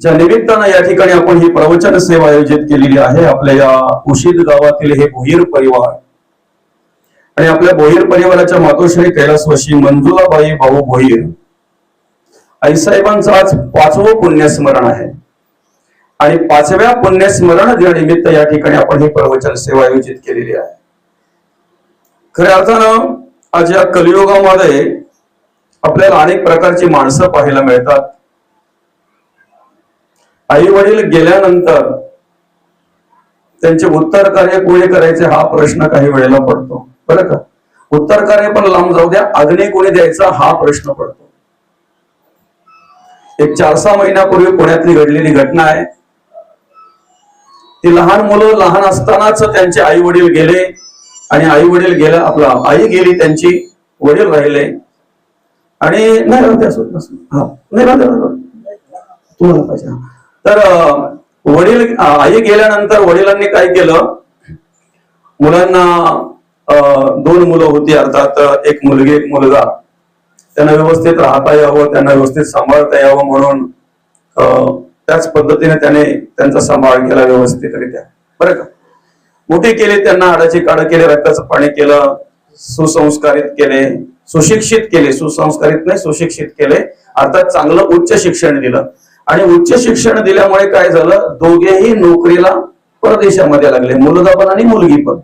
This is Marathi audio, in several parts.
ज्या निमित्तानं या ठिकाणी आपण ही प्रवचन सेवा आयोजित केलेली आहे आपल्या या कुशीद गावातील हे भोईर परिवार. आणि आपल्या भोईर परिवाराच्या मातोश्री कैलासवाशी मंजुलाबाई भाऊ भोईर. आईसाहेबांचं आज पाचवं पुण्यस्मरण आहे. आणि पाचव्या पुण्यस्मरण दिनानिमित्त या ठिकाणी आपण ही प्रवचन सेवा आयोजित केलेली आहे. खऱ्या अर्थानं आज या कलियुगामध्ये आपल्याला अनेक प्रकारची माणसं पाहायला मिळतात. आई वडील गेल्यानंतर त्यांचे उत्तर कार्य कोणी करायचे हा प्रश्न काही वेळेला पडतो. बरं का? उत्तर कार्य पण लांब जाऊ द्या अग्नी कोणी द्यायचा हा प्रश्न पडतो. एक चार सहा महिन्यापूर्वी पुण्यातली घडलेली घटना आहे. ती लहान मुलं लहान असतानाच त्यांचे आई वडील गेले आणि आई वडील गेल्या आपला आई गेली त्यांची वडील राहिले. आणि नाही राहते असं हा नाही राहते तुम्हाला पाहिजे तर वडील आई गेल्यानंतर वडिलांनी काय केलं? मुलांना दोन मुलं होती अर्थात एक मुलगी एक मुलगा. त्यांना व्यवस्थित राहता यावं त्यांना व्यवस्थित सांभाळता यावं म्हणून अं, त्याच पद्धतीने त्याने त्यांचा सांभाळ केला व्यवस्थितरित्या. बरं का? मोठी केली त्यांना आडाची काढ केली रक्ताचं पाणी केलं सुसंस्कारित केले सुशिक्षित केले सुसंस्कारित नाही सुशिक्षित केले. अर्थात चांगलं उच्च शिक्षण दिलं. आणि उच्च शिक्षण दिल्यामुळे काय झालं? दोघेही नोकरीला परदेशामध्ये लागले. मुलगा पण आणि मुलगी पण.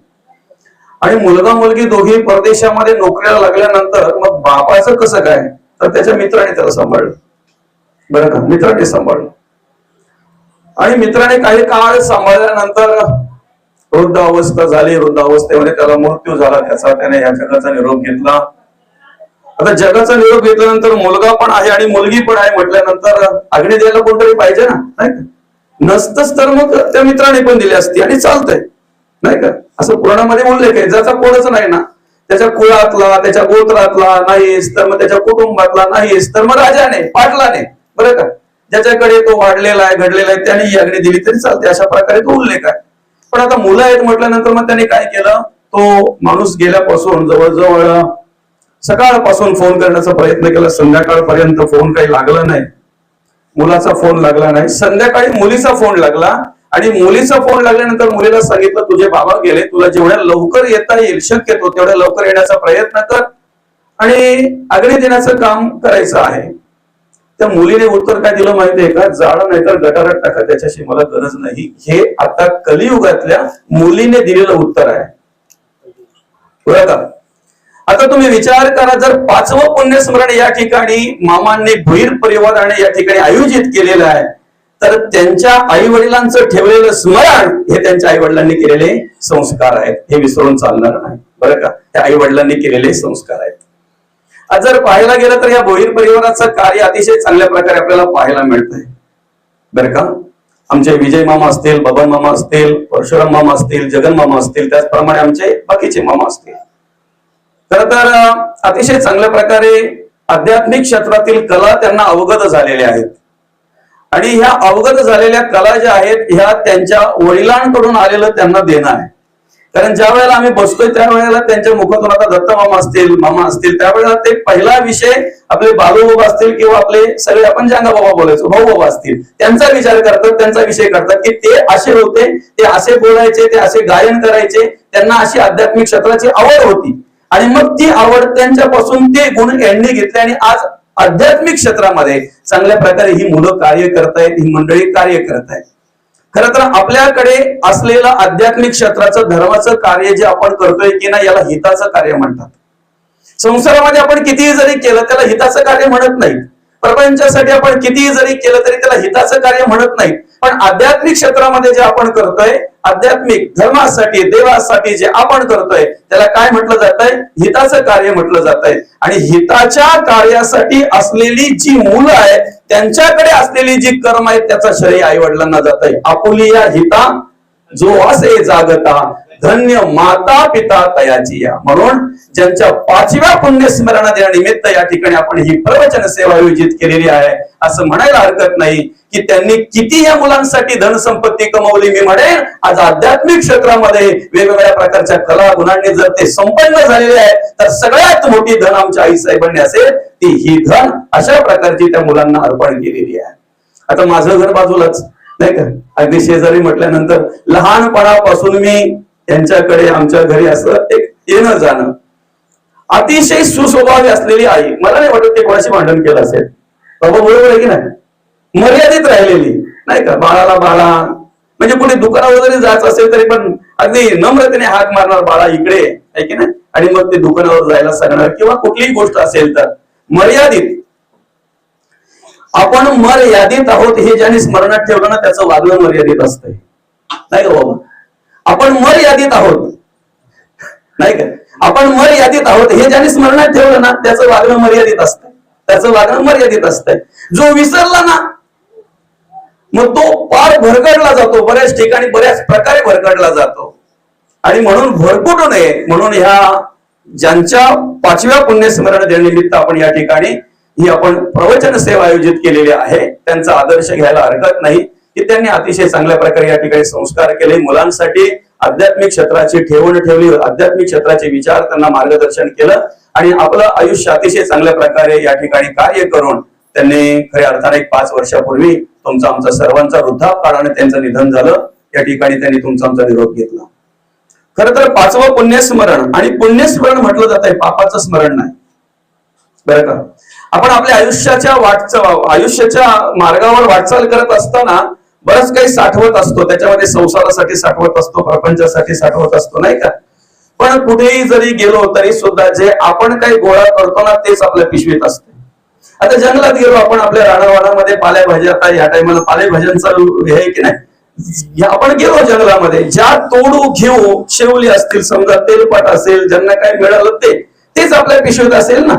आणि मुलगा मुलगी दोघेही परदेशामध्ये नोकरीला लागल्यानंतर मग बापाचं कसं काय? तर त्याच्या मित्राने त्याला सांभाळलं. बरं का? मित्राने सांभाळलं. आणि मित्राने काही काळ सांभाळल्यानंतर वृद्धावस्था झाली. वृद्धावस्थेमध्ये त्याला मृत्यू झाला. त्याचा त्याने या जगाचा निरोप घेतला. आता जगाचा निरोप घेतल्यानंतर मुलगा पण आहे आणि मुलगी पण आहे म्हटल्यानंतर अग्नी द्यायला कोणतरी पाहिजे ना? नाही का? नसतंच तर मग त्या मित्राने पण दिली असती आणि चालतंय. नाही का? असं पुराणामध्ये उल्लेख आहे. ज्याचा कोणच नाही ना. त्याच्या कुळातला त्याच्या गोत्रातला नाहीस तर मग त्याच्या कुटुंबातला नाहीस तर मग राजाने पाटलाने. बरं का? ज्याच्याकडे तो वाढलेला आहे घडलेला आहे त्याने ही अग्नी दिली तरी चालते अशा प्रकारे तो उल्लेख आहे. पण आता मुलं आहेत म्हटल्यानंतर मग त्याने काय केलं? तो माणूस गेल्यापासून जवळजवळ सकाळपासून फोन करण्याचा प्रयत्न केला. संध्याकाळपर्यंत फोन काही लागला नाही. मुलाचा फोन लागला नाही. संध्याकाळी मुलीचा फोन लागला. आणि मुलीचा फोन लागल्यानंतर मुलीला सांगितलं तुझे बाबा गेले. तुला जेवढ्या लवकर येता येईल शक्यतो तेवढ्या लवकर येण्याचा प्रयत्न कर. आणि अग्नी देण्याचं काम करायचं आहे. त्या मुलीने उत्तर काय दिलं माहितीये का? जाळ नाही तर गटारात टाका. त्याच्याशी मला गरज नाही. हे आता कलियुगातल्या मुलीने दिलेलं उत्तर आहे. बरं का आता तुम्ही विचार करा जर पाचवं पुण्यस्मरण या ठिकाणी मामांनी भुईर परिवाराने या ठिकाणी आयोजित केलेलं आहे तर त्यांच्या आई वडिलांचं ठेवलेलं स्मरण हे त्यांच्या आई वडिलांनी केलेले संस्कार आहेत. हे विसरून चालणार नाही. बरं का? त्या आई वडिलांनी केलेले संस्कार आहेत. आज जर पाहायला गेलं तर या भोईर परिवाराचं कार्य अतिशय चांगल्या प्रकारे आपल्याला पाहायला मिळतंय. बरं का? आमचे विजय मामा असतील बबन मामा असतील परशुराम मामा असतील जगन मामा असतील त्याचप्रमाणे आमचे बाकीचे मामा असतील. खर तर अतिशय चांगल्या प्रकारे आध्यात्मिक क्षेत्रातील कला त्यांना अवगत झालेल्या आहेत. आणि ह्या अवगत झालेल्या कला ज्या आहेत ह्या त्यांच्या वडिलांकडून आलेलं त्यांना देणं आहे. कारण ज्या वेळेला आम्ही बसतोय त्यावेळेला त्यांच्या मुखातून आता दत्त मामा असतील मामा असतील त्यावेळेला ते पहिला विषय आपले बाबा असतील किंवा आपले सगळे आपण ज्यांना बाबा बोलायचो भाऊ बाबा असतील त्यांचा विचार करतात त्यांचा विषय करतात की ते असे होते ते असे बोलायचे ते असे गायन करायचे त्यांना अशी आध्यात्मिक क्षेत्राची आवड होती. आणि मग ती आवड त्यांच्यापासून ते गुण यांनी घेतले आणि आज आध्यात्मिक क्षेत्रामध्ये चांगल्या प्रकारे ही मुलं कार्य करतायत ही मंडळी कार्य करतायत. खर तर आपल्याकडे असलेलं आध्यात्मिक क्षेत्राचं धर्माचं कार्य जे आपण करतोय की ना याला हिताचं कार्य म्हणतात. संसारामध्ये आपण कितीही जरी केलं त्याला हिताचं कार्य म्हणत नाही प्रपंचासाठी आपण कितीही जरी केलं तरी त्याला हिताचं कार्य म्हणत नाही पण आध्यात्मिक क्षेत्रामध्ये जे आपण करतोय आध्यात्मिक धर्मासाठी देवासाठी जे आपण करतोय त्याला काय म्हटलं जात आहे हिताचं कार्य म्हटलं जात आहे आणि हिताच्या कार्यासाठी असलेली जी मुलं आहे त्यांच्याकडे असलेली जी कर्म आहेत त्याचा श्रेय आई वडिलांना जात आहे आपुली या हिता जो असे जागता धन्य माता पिता तयाची या. म्हणून ज्यांच्या पाचव्या पुण्यस्मरणा देण्यानिमित्त या ठिकाणी आपण ही प्रवचन सेवा आयोजित केलेली आहे असं म्हणायला हरकत नाही की त्यांनी किती या मुलांसाठी धनसंपत्ती कमवली मी म्हणेन आज आध्यात्मिक क्षेत्रामध्ये वेगवेगळ्या प्रकारच्या कला गुणांनी जर ते संपन्न झालेले आहे तर सगळ्यात मोठी धन आमच्या आई साहेबांनी असेल ती ही धन अशा प्रकारची त्या मुलांना अर्पण केलेली आहे. आता माझं घर बाजूलाच नाही का? अगदी शेजारी म्हटल्यानंतर लहानपणापासून मी यांच्याकडे आमच्या घरी असं एक येणं जाणं. अतिशय सुस्वभावी असलेली आई मला नाही वाटत ते कोणाशी भांडण केलं असेल. बाबा बरोबर आहे की नाही? मर्यादित राहिलेली नाही का? बाळाला बाळा. म्हणजे कुठे दुकानावर वगैरे जायचं असेल तरी पण अगदी नम्रतेने हाक मारणार बाळा इकडे आहे की नाही? आणि मग ते दुकानावर जायला सांगणार किंवा कुठलीही गोष्ट असेल तर. मर्यादित. आपण मर्यादित आहोत हे ज्याने स्मरणात ठेवलं ना त्याचं वागणं मर्यादित असतंय. नाही का बाबा? आपण मर यादीत आहोत. नाही का? आपण मर्यादित आहोत. हे ज्याने स्मरणात ठेवलं ना त्याचं वागणं मर्यादित असतं त्याचं वागणं मर्यादित असतंय. जो विसरला ना मग तो पार भरकडला जातो. बऱ्याच ठिकाणी बऱ्याच प्रकारे भरकडला जातो. आणि म्हणून भरकटू नये. म्हणून ह्या ज्यांच्या पाचव्या पुण्यस्मरण देण्यानिमित्त आपण या ठिकाणी ही आपण प्रवचन सेवा आयोजित केलेली आहे. त्यांचा आदर्श घ्यायला हरकत नाही. की त्यांनी अतिशय चांगल्या प्रकारे या ठिकाणी संस्कार केले. मुलांसाठी आध्यात्मिक क्षेत्राची ठेवण ठेवली आध्यात्मिक क्षेत्राचे विचार त्यांना मार्गदर्शन केलं आणि आपलं आयुष्य अतिशय चांगल्या प्रकारे या ठिकाणी कार्य करून त्यांनी खऱ्या अर्थाने एक पाच वर्षापूर्वी तुमचा आमचा सर्वांचा वृद्धापकाळाने त्यांचं निधन झालं. या ठिकाणी त्यांनी तुमचा आमचा निरोप घेतला. खर तर पाचवं पुण्यस्मरण आणि पुण्यस्मरण म्हटलं जात आहे पापाचं स्मरण नाही. बरं का? आपण आपल्या आयुष्याच्या वाटचाल आयुष्याच्या मार्गावर वाटचाल करत असताना बरंच काही साठवत असतो. त्याच्यामध्ये संसारासाठी साठवत असतो प्रपंचासाठी साठवत असतो नाही का? पण कुठेही जरी गेलो तरी सुद्धा जे आपण काही गोळा करतो ना तेच आपल्या पिशवीत असते. आता जंगलात गेलो आपण आपल्या राणावाणामध्ये पालेभाज्या आता या टायमाला पालेभाज्यांचा हे आहे की नाही? आपण गेलो जंगलामध्ये ज्या तोडू घेऊ शेवली असतील समजा तेलपाट असेल ज्यांना काय मिळालं ते तेच आपल्या पिशवीत असेल ना?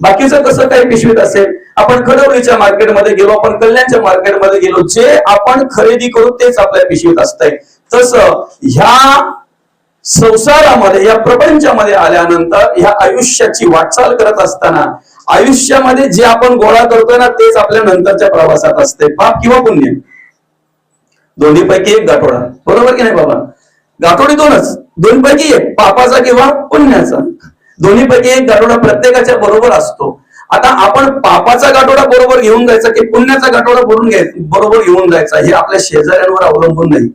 बाकीचं कसं काही पिशवीत असेल? आपण खडवलीच्या मार्केटमध्ये गेलो आपण कल्याणच्या मार्केटमध्ये गेलो जे आपण खरेदी करू तेच आपल्या पिशवीत असतंय. तसं ह्या संसारामध्ये या प्रपंचामध्ये आल्यानंतर ह्या आयुष्याची वाटचाल करत असताना आयुष्यामध्ये जे आपण गोळा करतोय ना तेच आपल्या नंतरच्या प्रवासात असते पाप किंवा पुण्य? दोन्हीपैकी एक गाठोडा. बरोबर की नाही बाबा? गाठोडी दोनच. दोन्हीपैकी एक पापाचा किंवा पुण्याचा. दोन्हीपैकी एक गाठोडा प्रत्येकाच्या बरोबर असतो. आता आपण पापाचा गाठोडा बरोबर घेऊन जायचा की पुण्याचा गाठोडा भरून घ्याय बरोबर घेऊन जायचा हे आपल्या शेजाऱ्यांवर अवलंबून नाही.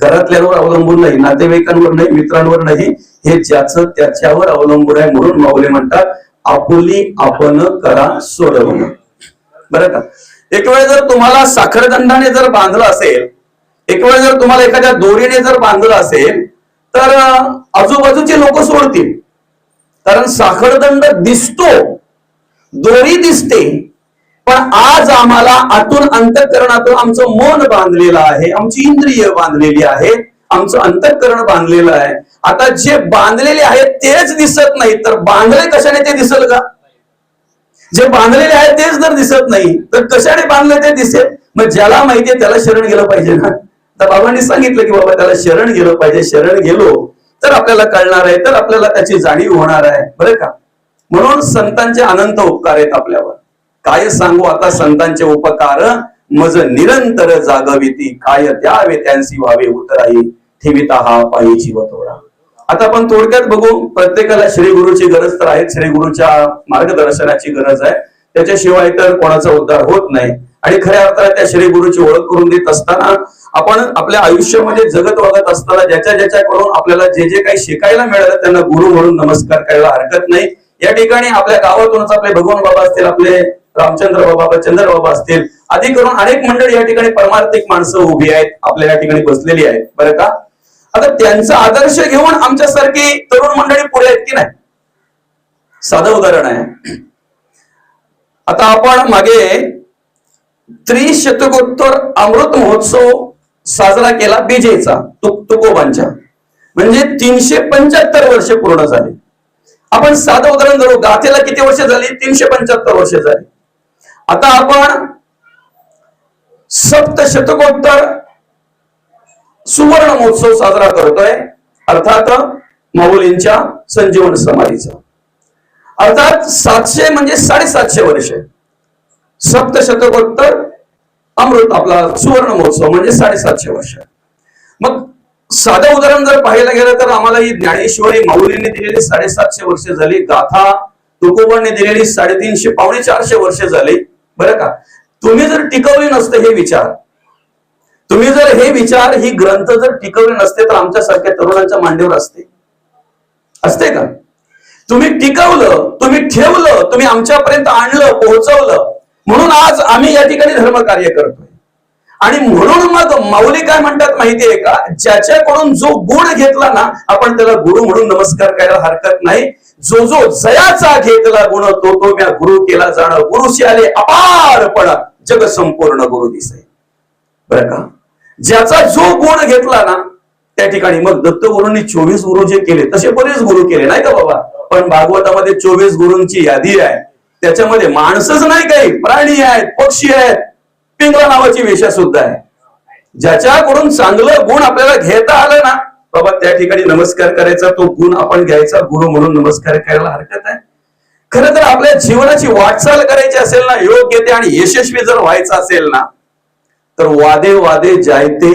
घरातल्यांवर अवलंबून नाही नातेवाईकांवर नाही मित्रांवर नाही हे ज्याचं त्याच्यावर अवलंबून आहे म्हणून माऊली म्हणतात आपुली आपण करा सोडवणं. बरं का? एक वेळ जर तुम्हाला साखरदंडाने जर बांधलं असेल एक वेळ जर तुम्हाला एखाद्या दोरीने जर बांधलं असेल तर आजूबाजूचे लोक सोडतील. कारण साखरदंड दिसतो दोरी दिसते पण आज आम्हाला आतून अंतकरणातून आमचं मन बांधलेलं आहे आमची इंद्रिय बांधलेली आहे आमचं अंतकरण बांधलेलं आहे. आता जे बांधलेले आहेत तेच दिसत नाही तर बांधले कशाने ते दिसल का? जे बांधलेले आहे तेच जर दिसत नाही तर कशाने बांधले ते दिसेल? मग ज्याला माहितीये त्याला शरण गेलं पाहिजे ना. तर बाबांनी सांगितलं की बाबा त्याला शरण गेलं पाहिजे शरण गेलो तर आपल्याला कळणार आहे तर आपल्याला त्याची जाणीव होणार आहे बरं का? म्हणून संतांचे अनंत उपकार आहेत आपल्यावर. काय सांगू आता संतांचे उपकार? मज निरंतर जागविती काय द्यावे त्यांची व्हावे उतराई ठेविता हा पायी जीव तोडा आता आपण थोडक्यात बघू प्रत्येकाला श्री गुरुची गरज तर आहे श्री गुरुच्या मार्गदर्शनाची गरज आहे. त्याच्याशिवाय तर कोणाचा उद्धार होत नाही. आणि खऱ्या अर्थाने त्या श्री गुरुची ओळख करून देत असताना आपण आपल्या आयुष्यामध्ये जगत वागत असताना ज्याच्या ज्याच्याकडून आपल्याला जे जे काही शिकायला मिळालं त्यांना गुरु म्हणून नमस्कार करायला हरकत नाही. या ठिकाणी आपल्या गावातूनच आपले भगवान बाबा असतील आपले रामचंद्र बाबा चंद्र बाबा असतील आदी करून अनेक मंडळी या ठिकाणी परमार्थिक माणसं उभी आहेत आपल्या या ठिकाणी बसलेली आहेत. बरं का? आता त्यांचा आदर्श घेऊन आमच्यासारखी तरुण मंडळी पुढे आहेत की नाही? साधं उदाहरण आहे. आता आपण मागे त्रिशतकोत्तर अमृत महोत्सव साजरा केला बीजेचा तुक तुकोबांच्या. म्हणजे तीनशे पंच्याहत्तर वर्ष पूर्ण झाले. आपण साधं उदाहरण धरू गाथेला किती वर्ष झाली? तीनशे पंच्याहत्तर वर्ष झाली. आता आपण सप्तशतकोत्तर सुवर्ण महोत्सव साजरा करतोय अर्थात माऊलींच्या संजीवन समाधीचा. अर्थात सातशे म्हणजे साडेसातशे वर्ष. सप्तशतकोत्तर अमृत आपला सुवर्ण महोत्सव म्हणजे साडेसातशे वर्ष. मग साधं उदाहरण जर पाहायला गेलं तर आम्हाला ही ज्ञानेश्वरी माऊलीने दिलेली साडेसातशे वर्ष झाली गाथा तुकोबांनी दिलेली साडेतीनशे पावणे चारशे वर्ष झाली. बरं का? तुम्ही जर टिकवले नसते हे विचार तुम्ही जर हे विचार ही ग्रंथ जर टिकवले नसते तर आमच्यासारख्या तरुणांच्या मांडीवर असते. असते का? तुम्ही टिकवलं तुम्ही ठेवलं तुम्ही आमच्यापर्यंत आणलं पोहोचवलं म्हणून आज आम्ही या ठिकाणी धर्म कार्य करतोय. आणि म्हणून मग माऊली काय म्हणतात माहितीये का? ज्याच्याकडून जो गुण घेतला ना आपण त्याला गुरु म्हणून नमस्कार करायला हरकत नाही. जो जो जयाचा घेतला गुण तो तो म्या गुरु केला जाणं गुरुशी आले अपारपणा जग संपूर्ण गुरु दिसे बरं का? ज्याचा जो गुण घेतला ना त्या ठिकाणी मग दत्तगुरूंनी चोवीस गुरु जे केले तसे बरेच गुरु केले नाही का बाबा? पण भागवतामध्ये चोवीस गुरूंची यादी आहे. त्याच्यामध्ये माणसंच नाही काही. प्राणी आहेत पक्षी आहेत. पिंगळा नावाची वेशा सुद्धा आहे. ज्याच्याकडून चांगलं गुण आपल्याला घेता आलं ना बाबा त्या ठिकाणी नमस्कार करायचा तो गुण आपण घ्यायचा. गुरु म्हणून नमस्कार करायला हरकत आहे. खर तर आपल्या जीवनाची वाटचाल करायची असेल ना योग्य ते आणि यशस्वी जर व्हायचं असेल ना तर वादे वादे जायते.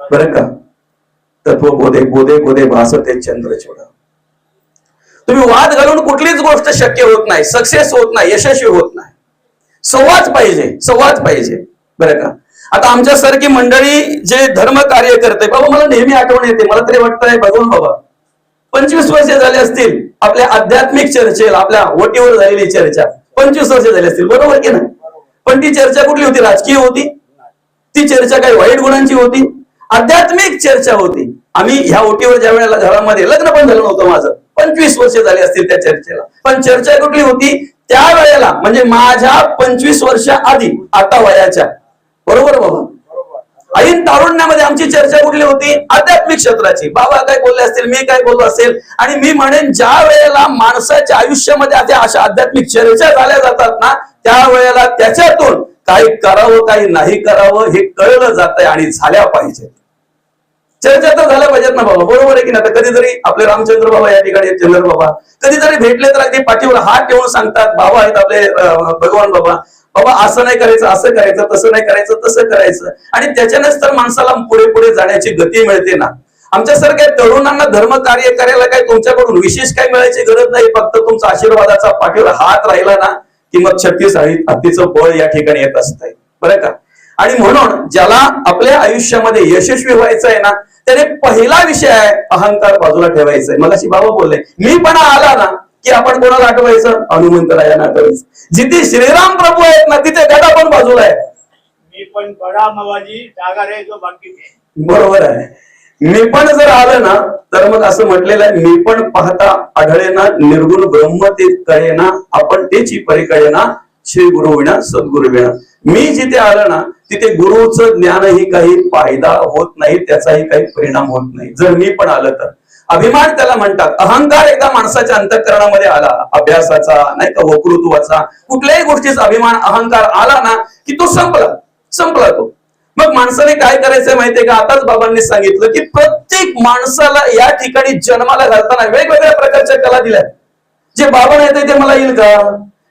बरं का? तत्व बोधे बोधे बोधे भासते चंद्र छोडा. तुम्ही वाद घालून कुठलीच गोष्ट शक्य होत नाही सक्सेस होत नाही यशस्वी होत नाही. संवाद पाहिजे संवाद पाहिजे. बरं का? आता आमच्यासारखी मंडळी जे धर्म कार्य करते बाबा मला नेहमी आठवण येते मला तरी वाटतंय भगवान बाबा. पंचवीस वर्ष झाले असतील आपल्या आध्यात्मिक चर्चेला आपल्या वटीवर झालेली चर्चा. पंचवीस वर्ष झाली असतील बरोबर की नाही? पण ती चर्चा कुठली होती? राजकीय होती? ती चर्चा काही वाईट गुणांची होती? आध्यात्मिक चर्चा होती. आम्ही ह्या ओटीवर ज्या वेळेला घरामध्ये लग्न पण झालं नव्हतं माझं. पंचवीस वर्ष झाली असतील त्या चर्चेला. पण चर्चा कुठली होती? त्या वेळेला म्हणजे माझ्या पंचवीस वर्ष आधी आता वयाच्या. बरोबर बाबा? ऐन तारुण्यामध्ये आमची चर्चा कुठली होती? आध्यात्मिक क्षेत्राची. बाबा काय बोलले असतील? मी काय बोललो असेल? आणि मी म्हणेन ज्या वेळेला माणसाच्या आयुष्यामध्ये अशा अशा आध्यात्मिक चर्चा झाल्या जातात ना त्या वेळेला त्याच्यातून काही करावं काही नाही करावं हे कळलं जात आणि झाल्या पाहिजे चर्चा तर झाल्या पाहिजेत ना बाबा. बरोबर आहे की ना आता कधीतरी आपले रामचंद्र बाबा या ठिकाणी चंद्र बाबा. कधीतरी भेटले तर अगदी पाठीवर हात ठेवून सांगतात बाबा आहेत आपले भगवान बाबा. बाबा असं नाही करायचं असं करायचं तसं नाही करायचं तसं करायचं. आणि त्याच्यानेच तर माणसाला पुढे पुढे जाण्याची गती मिळते ना. आमच्यासारख्या तरुणांना धर्म कार्य करायला काय तुमच्याकडून विशेष काय मिळायची गरज नाही फक्त तुमचा आशीर्वादाचा पाठीवर हात राहिला ना की मग छत्तीस हत्तीचं बळ या ठिकाणी येत असतंय. बरं का? आणि म्हणून ज्याला आपल्या आयुष्यामध्ये यशस्वी व्हायचं आहे ना त्याने पहिला विषय आहे अहंकार बाजूला ठेवायचा आहे. अशी बाबा बोलले मी पण आला ना की आपण कोणाला आठवायचं? हनुमंतरायांना आठवायचं. जिथे श्रीराम प्रभू आहेत ना तिथे गदा पण बाजूला आहे. मी पण बडा मवाजी जागा रे जो बाकी नाही बरोबर आहे. मी पण जर आलं ना तर मग असं म्हटलेलं आहे मी पण पाहता आढळे ना निर्गुण ब्रह्म ते कळे ना आपण तेची परिकळे ना श्री गुरु विना सद्गुरु विना मी जिथे आलं ना तिथे गुरुचं ज्ञानही काही फायदा होत नाही त्याचाही काही परिणाम होत नाही. जर मी पण आलं तर. अभिमान त्याला म्हणतात अहंकार एकदा माणसाच्या अंतकरणामध्ये आला. अभ्यासाचा नाही का वक्तृत्वाचा कुठल्याही गोष्टीचा अभिमान अहंकार आला ना की तो संपला. संपला तो. मग माणसाने काय करायचं माहितीये का? आताच बाबांनी सांगितलं की प्रत्येक माणसाला या ठिकाणी जन्माला घालताना वेगवेगळ्या प्रकारच्या कला दिल्या जे बाबा येते ते मला येईल का?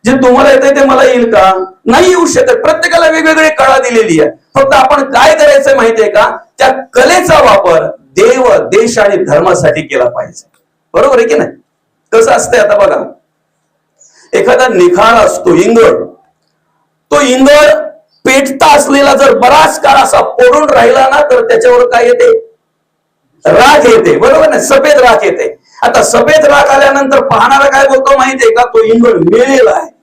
जे तुम्हाला येतंय ते मला येईल का? नाही येऊ शकत. प्रत्येकाला वेगवेगळी कळा दिलेली आहे. फक्त आपण काय करायचंय माहितीये का? त्या कलेचा वापर देव देश आणि धर्मासाठी केला पाहिजे. बरोबर आहे की नाही? कसं असतंय आता बघा. एखादा निखार असतो इंगळ. तो इंगळ पेटता असलेला जर बराच काळ असा पडून राहिला ना तर त्याच्यावर काय येते? राख येते. बरोबर ना सफेद राख येते. आता सफेद राख आल्यानंतर पाहणारा काय बोलतो माहितीये का? तो इंगळ मिळलेला आहे.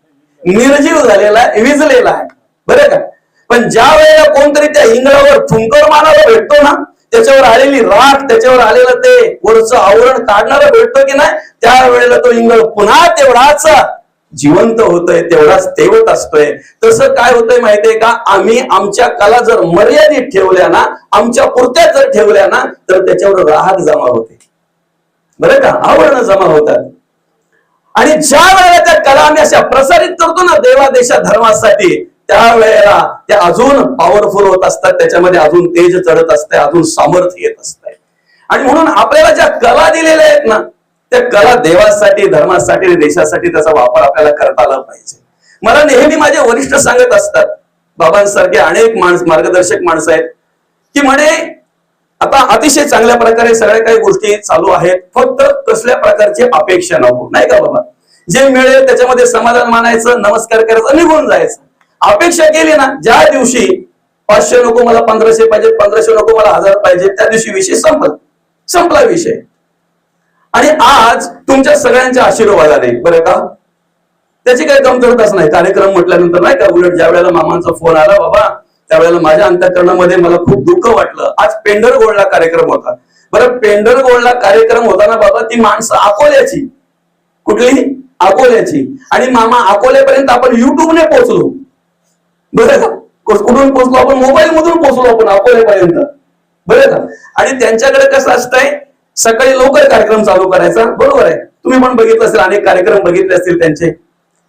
निर्जीव झालेला आहे विजलेला आहे. बरं का? पण ज्या वेळेला कोणतरी त्या इंगळावर ठुंकर मारायला भेटतो ना त्याच्यावर आलेली राख त्याच्यावर आलेलं ते वरचं आवरण काढणारा भेटतो की नाही त्या वेळेला तो हिंगळ पुन्हा तेवढाच जिवंत होतोय तेवढाच तेवत असतोय. तसं काय होतंय माहितीये का? आम्ही आमच्या कला जर मर्यादित ठेवल्या ना आमच्या पुरत्या जर ठेवल्या ना तर त्याच्यावर राहत जमा होते. बरं का? आवरण जमा होतात. आणि ज्या वेळेला त्या कला आम्ही अशा प्रसारित करतो ना देवा देशा धर्मासाठी त्यावेळेला त्या अजून पॉवरफुल होत असतात त्याच्यामध्ये अजून तेज चढत असते अजून सामर्थ्य येत असतंय. आणि म्हणून आपल्याला ज्या कला दिलेल्या आहेत ना त्या कला देवासाठी धर्मासाठी आणि देशासाठी त्याचा वापर आपल्याला करता आला पाहिजे. मला नेहमी माझे वरिष्ठ सांगत असतात बाबांसारखे अनेक माणस मार्गदर्शक माणसं आहेत की म्हणे आता अतिशय चांगल्या प्रकारे सगळ्या काही गोष्टी चालू आहेत. फक्त कसल्या प्रकारची अपेक्षा नको. नाही का बाबा? जे मिळेल त्याच्यामध्ये समाधान मानायचं नमस्कार करायचं निघून जायचं. अपेक्षा केली ना ज्या दिवशी पाचशे नको मला पंधराशे पाहिजे पंधराशे नको मला हजार पाहिजे त्या दिवशी विषय संपला. संपला विषय. आणि आज तुमच्या सगळ्यांच्या आशीर्वादाने बरं का? त्याची काही कमतरताच नाही. कार्यक्रम म्हटल्यानंतर नाही का उलट ज्या वेळेला मामांचा फोन आला बाबा त्यावेळेला माझ्या अंतकरणामध्ये मला खूप दुःख वाटलं. आज पेंडर गोळला कार्यक्रम होता. बरं पेंडर गोळला कार्यक्रम होताना बाबा ती माणसं अकोल्याची. कुठली अकोल्याची. आणि मामा अकोल्यापर्यंत आपण युट्यूबने पोहोचलो. बरं का? कुठून पोहोचलो? आपण मोबाईल मधून पोहोचलो आपण अकोल्यापर्यंत. बरं का? आणि त्यांच्याकडे कसं असतंय? सकाळी लवकर कार्यक्रम चालू करायचा. बरोबर आहे. तुम्ही पण बघितलं असेल अनेक कार्यक्रम बघितले असतील त्यांचे.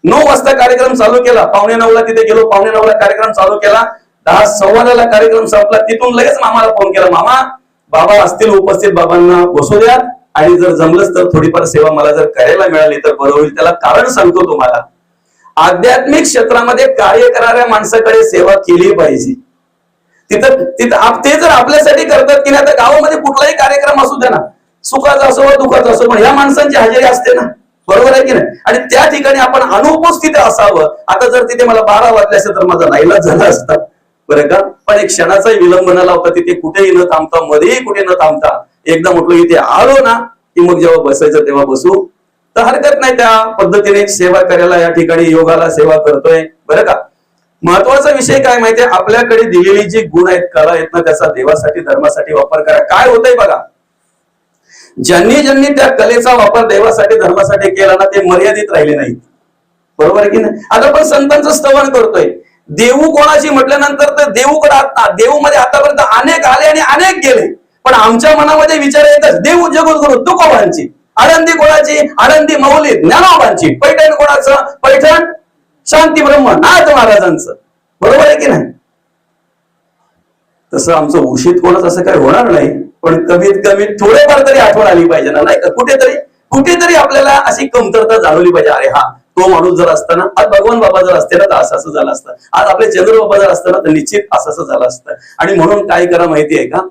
नऊ वाजता कार्यक्रम चालू केला. पावणे नऊला तिथे गेलो. पावणे नऊला कार्यक्रम चालू केला. दहा सव्वाला कार्यक्रम संपला तिथून लगेच मामाला फोन केला मामा बाबा असतील उपस्थित बाबांना बसू द्या. आणि जर जमलंच तर थोडीफार सेवा मला जर करायला मिळाली तर बरं होईल त्याला कारण सांगतो तुम्हाला. आध्यात्मिक क्षेत्रामध्ये कार्य करणाऱ्या माणसाकडे सेवा केली पाहिजे. तिथं तिथं ते जर आपल्यासाठी करतात की नाही तर गावामध्ये कुठलाही कार्यक्रम असू द्या ना. सुखाचा असो व दुखाचा असो पण ह्या माणसांची हजेरी असते ना. बरोबर आहे की नाही? आणि त्या ठिकाणी आपण अनुपस्थित असावं. आता जर तिथे मला बारा वाजले असेल तर माझा नाईलाज झाला असता. बरं का? पण एक क्षणाचाही विलंब न लावता तिथे कुठेही न थांबता मध्येही कुठे न थांबता एकदा म्हटलं इथे आलो ना की मग जेव्हा बसायचं तेव्हा बसू. तर हरकत नाही त्या पद्धतीने सेवा करायला या ठिकाणी योगाला सेवा करतोय. बरं का? महत्त्वाचा विषय काय माहितीये आपल्याकडे दिलेली जी गुण आहेत कला आहेत ना त्याचा देवासाठी धर्मासाठी वापर करा. काय होतंय बघा? ज्यांनी ज्यांनी त्या कलेचा वापर देवासाठी धर्मासाठी केला ना ते मर्यादित राहिले नाहीत. बरोबर आहे की नाही? आता आपण संतांचं स्तवन करतोय. देऊ कोणाशी म्हटल्यानंतर तर देऊकडे आता देऊ मध्ये आतापर्यंत अनेक आले आणि अनेक गेले. पण आमच्या मनामध्ये विचार येतच देऊ जगद्गुरु तुकोबांची. आनंदी कोणाची? आनंदी मौली ज्ञानोबांची. पैठण कोणाचं? पैठण शांती ब्रह्म नाथ महाराजांचं. बरोबर आहे की नाही? तसं आमचं उशीत कोणाच असं काही होणार नाही पण कमीत कमी थोडेफार तरी आठवण आली पाहिजे ना नाही का? कुठेतरी कुठेतरी आपल्याला अशी कमतरता जाणवली पाहिजे. अरे हा तो माणूस जर असताना आज भगवान बाबा जर असते ना तर असं असं झालं असतं. आज आपले चंद्र बाबा जर असतं ना तर निश्चित असं असं झालं असतं. आणि म्हणून काय करा माहिती आहे का?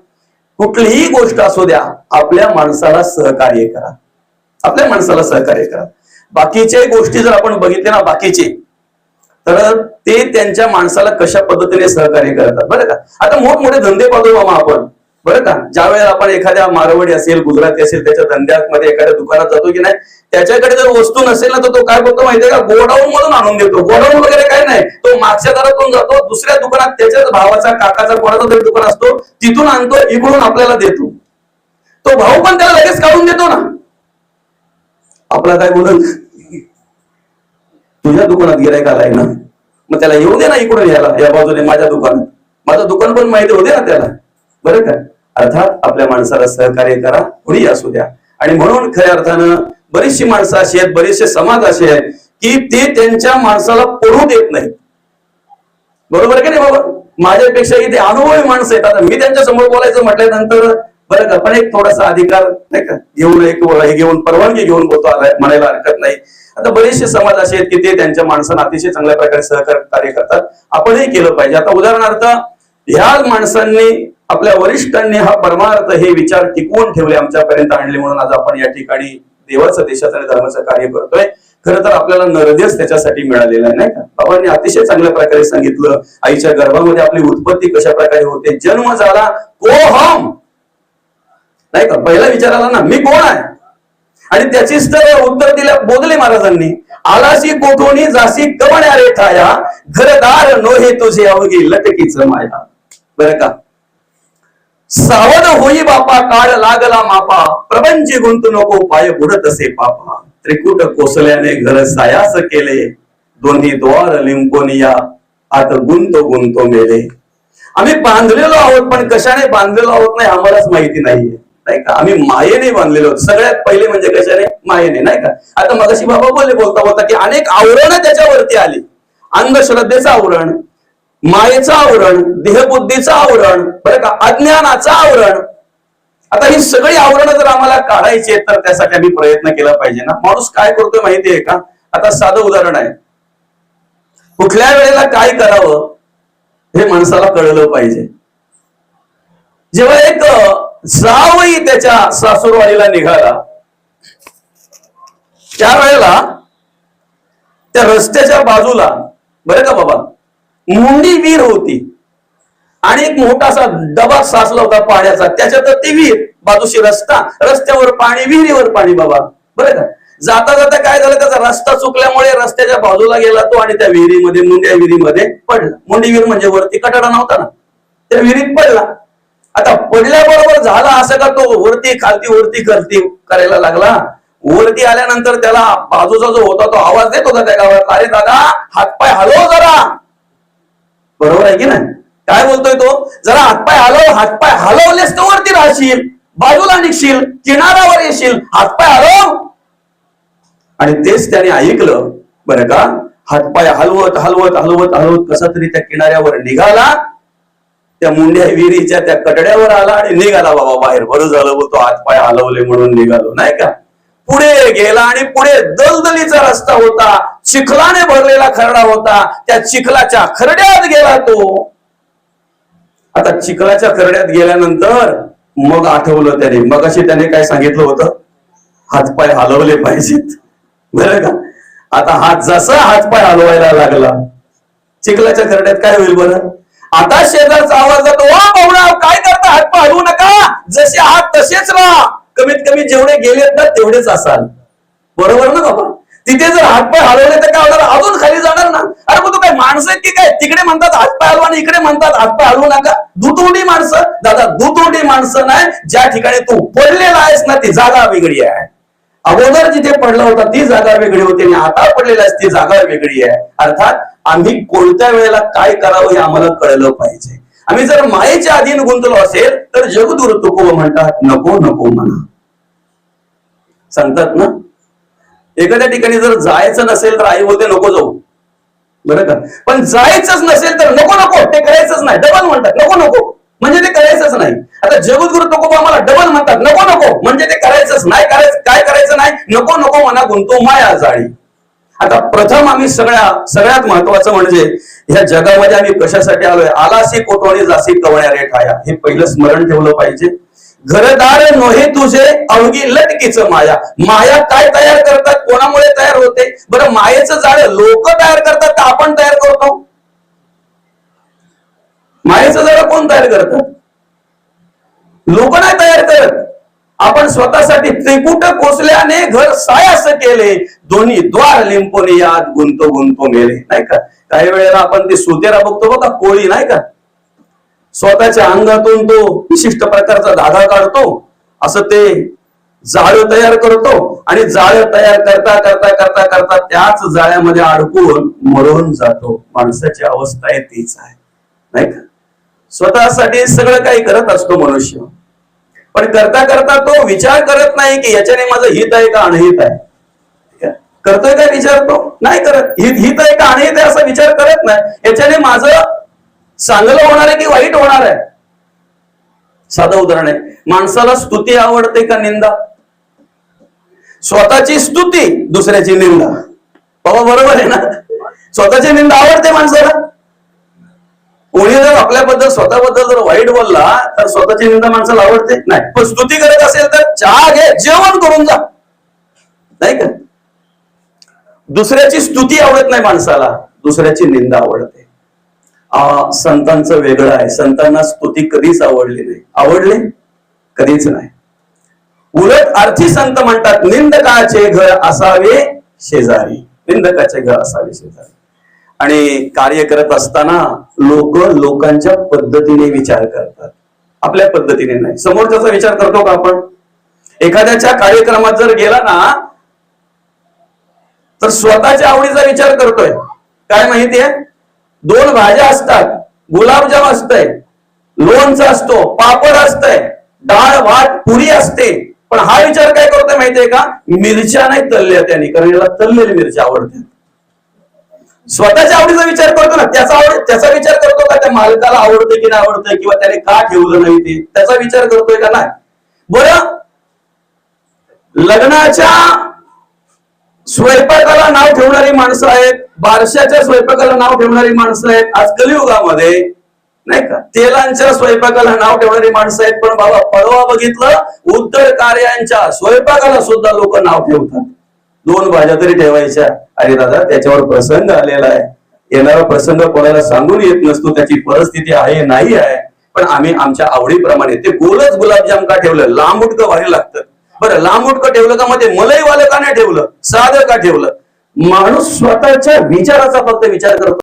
कुठलीही गोष्ट असू द्या आपल्या माणसाला सहकार्य करा. आपल्या माणसाला सहकार्य करा. बाकीचे गोष्टी जर आपण बघितले ना बाकीचे तर ते त्यांच्या माणसाला कशा पद्धतीने सहकार्य करतात? बरं का? आता मोठमोठे धंदे पाहतो मामा आपण. बरं का? ज्या वेळेला आपण एखाद्या मारवाडी असेल गुजराती असेल त्याच्या धंद्यामध्ये एखाद्या दुकानात जातो की नाही त्याच्याकडे जर वस्तू नसेल ना तर तो काय करतो माहितीये का? गोडाऊन मधून आणून देतो. गोडाऊन वगैरे काय नाही. तो मागच्या दारातून जातो दुसऱ्या दुकानात त्याच्याच भावाचा काकाचा कोणाचा तरी दुकान असतो तिथून आणतो इकडून आपल्याला देतो. तो भाऊ पण त्याला लगेच काढून देतो ना. आपला काय बोलून तुझ्या दुकानात गिरायक आलाय ना? मग त्याला येऊ दे ना इकडून याला या बाजूने माझ्या दुकानात. माझं दुकान पण माहिती होते ना त्याला. बरं का? अर्थात आपल्या माणसाला सहकार्य करा कुणी असू द्या. आणि म्हणून खऱ्या अर्थानं बरीचशी माणसं अशी आहेत बरेचसे समाज असे आहेत की ते त्यांच्या माणसाला पडू देत नाहीत. बरोबर का नाही बाबा? माझ्यापेक्षा इथे अनुभवी माणसं आहेत. आता मी त्यांच्यासमोर बोलायचं म्हटल्यानंतर बरं का पण एक थोडासा अधिकार नाही का? घेऊन एक हे घेऊन परवानगी घेऊन बोलतो आलाय म्हणायला हरकत नाही. आता बरेचसे समाज असे आहेत की ते त्यांच्या माणसांना अतिशय चांगल्या प्रकारे सहकार्य करतात. आपणही केलं पाहिजे. आता उदाहरणार्थ ह्या माणसांनी आपल्या वरिष्ठांनी हा परमार्थ हे विचार टिकवून ठेवले आमच्यापर्यंत आणले म्हणून आज आपण या ठिकाणी देवाचं देशाचं आणि धर्माचं कार्य करतोय. खरं तर आपल्याला नरदेश त्याच्यासाठी मिळालेला आहे नाही का? बाबांनी अतिशय चांगल्या प्रकारे सांगितलं आईच्या गर्भामध्ये आपली उत्पत्ती कशा प्रकारे होते जन्म झाला कोहम नाही का? पहिला विचार आला ना मी कोण आहे? आणि त्याचीच तर उत्तर दिल्या बोधले महाराजांनी आलासी कोठोनी जासी कवण्या रेठाया घरदार नोहे तुझे अवघी लटकीच माया. बरं का? सावध होई बापा काळ लागला मापा. प्रपंची गुंतू नको पाय बुडत असे पापा. त्रिकुट कोसल्याने घर सायास केले. दोन्ही द्वार लिंपोनिया आत गुंतो गुंतो मेले. आम्ही बांधलेलो आहोत पण कशाने बांधलेलो आहोत नाही आम्हालाच माहिती नाहीये. नाही का? आम्ही मायेने बांधलेलो आहोत. सगळ्यात पहिले म्हणजे कशाने? मायेने नाही का? आता मगाशी बाबा बोलले बोलता बोलता की अनेक आवरणं त्याच्यावरती आली. अंधश्रद्धेचं आवरण. मायेचं आवरण देहबुद्धीचं आवरण बरं का? अज्ञानाचं आवरण. आता ही सगळी आवरणं जर आम्हाला काढायची आहेत तर त्यासाठी आम्ही प्रयत्न केला पाहिजे ना. माणूस काय करतोय माहितीये का? आता साधं उदाहरण आहे. कुठल्या वेळेला काय करावं हे माणसाला कळलं पाहिजे. जेव्हा एक जावई त्याच्या सासूरवाडीला निघाला त्यावेळेला त्या रस्त्याच्या बाजूला बरं का बाबा? मुंडी विहीर होती. आणि एक मोठासा डबा साचला होता पाण्याचा. त्याच्यात ती विहीर बाजूशी रस्ता रस्त्यावर पाणी विहिरीवर पाणी बाबा. बरं का? जाता जाता काय झालं? त्याचा रस्ता चुकल्यामुळे रस्त्याच्या बाजूला गेला तो आणि त्या विहिरीमध्ये मुंड्या विहिरीमध्ये पडला. मुंडी विहीर म्हणजे वरती कटाडा नव्हता ना? त्या विहिरीत पडला. आता पडल्याबरोबर झाला असं का तो वरती खालती वरती करती करायला लागला? वरती आल्यानंतर त्याला बाजूचा जो होता तो आवाज देत होता त्या गावात अरे दादा हातपाय हलव जरा. बरोबर आहे की नाही? काय बोलतोय तो? जरा हातपाय हलव हातपाय हलवलेस तर वरती राहशील बाजूला निघशील किनाऱ्यावर येशील हातपाय हलव. आणि तेच त्याने ऐकलं बरं का? हातपाय हलवत हलवत हलवत हलवत कसा तरी त्या किनाऱ्यावर निघाला. त्या मुंड्या विहिरीच्या त्या कटड्यावर आला आणि निघाला बाबा बाहेर. बरं झालं बोलतो तो हातपाय हलवले म्हणून निघालो. नाही का? पुढे गेला आणि पुढे दलदलीचा रस्ता होता. चिखलाने भरलेला खरडा होता. त्या चिखलाच्या खरड्यात गेला तो. आता चिखलाच्या खरड्यात गेल्यानंतर मग आठवलं त्याने. मग अशी त्याने काय सांगितलं होतं? हातपाय हलवले पाहिजेत. बरं का? आता हात जसा हातपाय हलवायला लागला चिखलाच्या खरड्यात काय होईल बरं? आता शेजारचा आवाज जातो वा पाहुणा काय करता? हातपाय हलवू नका. जसे आहात तसेच राहा. कमीत कमी जेवढे गेलेत ना तेवढेच असाल. बरोबर ना बाबा? तिथे जर हातपाय हलवले तर काय होणार? अजून खाली जाणार ना? अरे मग तू काय माणसं आहेत की काय? तिकडे म्हणतात हातपाय हलवा आणि इकडे म्हणतात हातपाय हलवू नका. दुतोंडी माणसं. दादा दुतोंडी माणसं नाही ज्या ठिकाणी तू पडलेला आहेस ना ती जागा वेगळी आहे. अगोदर जिथे पडला होता ती जागा वेगळी होती आणि आता पडलेला आहेस ती जागा वेगळी आहे. अर्थात आम्ही कोणत्या वेळेला काय करावं हे आम्हाला कळलं पाहिजे. आम्ही जर मायेच्या अधीन गुंतलो असेल तर जगदूर तुको म्हणतात नको नको म्हणा. सांगतात ना? एखाद्या ठिकाणी जर जायचं नसेल तर आई बोलते नको जाऊ. बरं का? पण जायचंच नसेल तर नको नको ते करायचंच नाही. डबल म्हणतात नको नको. म्हणजे ते करायचंच नाही. आता जगद्गुरु तुकोबा आम्हाला डबल म्हणतात नको नको. म्हणजे ते करायचंच नाही करायचं काय करायचं नाही? नको नको म्हणा गुंतो माया जाळी आता प्रथम आम्ही सगळ्या सगळ्यात महत्वाचं म्हणजे ह्या जगामध्ये आम्ही कशासाठी आलोय? आलासी कोटवाणी जासी कवण्या रेठाया हे पहिलं स्मरण ठेवलं पाहिजे. घरदार नोहे तुझे अवघी लटकीच माया. माया काय तयार करतात? कोणामुळे तयार होते? बरं मायेचं जाळ लोक तयार करतात का आपण तयार करतो? मायेचं जाळ कोण तयार करतात लोक नाही तयार करत. आपण स्वतःसाठी त्रिकुट कोसल्याने घर सायास केले. दोन्ही द्वार लिंपोने यात गुंतो गुंतो मेले. नाही का? काही वेळेला आपण ते सुतेरा बघतो बघा कोळी नाही का? स्वतःच्या अंगातून तो विशिष्ट प्रकारचा धागा काढतो. असं ते जाळ तयार करतो. आणि जाळ तयार करता करता करता करता त्याच जाळ्यामध्ये अडकून मरून जातो. माणसाची अवस्था आहे तीच आहे. नाही का? स्वतःसाठी सगळं काही करत असतो मनुष्य. पण करता करता तो विचार करत नाही की याच्याने माझं हित आहे का अनहित आहे. करतोय काय विचार तो? नाही करत. हित हित आहे का अनहित आहे असा विचार करत नाही. याच्याने माझं चांगलं होणार आहे की वाईट होणार आहे? साधं उदाहरण आहे. माणसाला स्तुती आवडते का निंदा? स्वतःची स्तुती दुसऱ्याची निंदा. बाबा बरोबर आहे ना? स्वतःची निंदा आवडते माणसाला? कोणी जर आपल्याबद्दल स्वतःबद्दल जर वाईट बोलला तर स्वतःची निंदा माणसाला आवडते? नाही. पण स्तुती करत असेल तर चहा घे जेवण करून जा. नाही का? दुसऱ्याची स्तुती आवडत नाही माणसाला दुसऱ्याची निंदा आवडते. संतांचं वेगळं आहे. संतांना स्तुती कधीच आवडली नाही. आवडले? कधीच नाही. उलट अर्थी संत म्हणतात निंदकाचे घर असावे शेजारी. निंदकाचे घर असावे शेजारी. आणि कार्य करत असताना लोक लोकांच्या पद्धतीने विचार करतात. आपल्या पद्धतीने नाही. समोरच्याचा विचार करतो का आपण? एखाद्याच्या कार्यक्रमात जर गेला ना तर स्वतःच्या आवडीचा विचार करतोय. काय माहितीये दोन भाज्या असतात. गुलाबजाम असतंय. लोणचं असतो. पापड असतंय. डाळ भात पुरी असते. पण हा विचार काय करतोय माहितीये का? मिरच्या नाही तलल्या त्याने कारण याला तललेली मिरच्या आवडते. स्वतःच्या आवडीचा विचार करतो ना त्याचा आवड त्याचा विचार करतो का त्या मालकाला आवडतोय की नाही आवडतंय किंवा त्याने का ठेवलं नाही ते त्याचा विचार करतोय का नाही? बरं लग्नाच्या स्वयंपाकाला नाव ठेवणारी माणसं आहेत बारशाच्या स्वयंपाकाला नाव ठेवणारी माणसं आहेत आज कलियुगामध्ये नाही का? तेलांच्या स्वयंपाकाला नाव ठेवणारी माणसं आहेत पण बाबा परवा बघितलं उत्तर कार्यांच्या स्वयंपाकाला सुद्धा लोक नाव ठेवतात. दोन भाज्या तरी ठेवायच्या. अरे दादा त्याच्यावर प्रसंग आलेला आहे. येणारा प्रसंग कोणाला सांगून येत नसतो त्याची परिस्थिती आहे नाही आहे. पण आम्ही आमच्या आवडीप्रमाणे ते गोलच गुलाबजाम का ठेवलं? लांब उटकं व्हायला लागतं? बरं लांब उटकं ठेवलं का? मध्ये मलईवालं का नाही ठेवलं? साधं का ठेवलं? माणूस स्वतःच्या विचाराचा फक्त विचार करतो.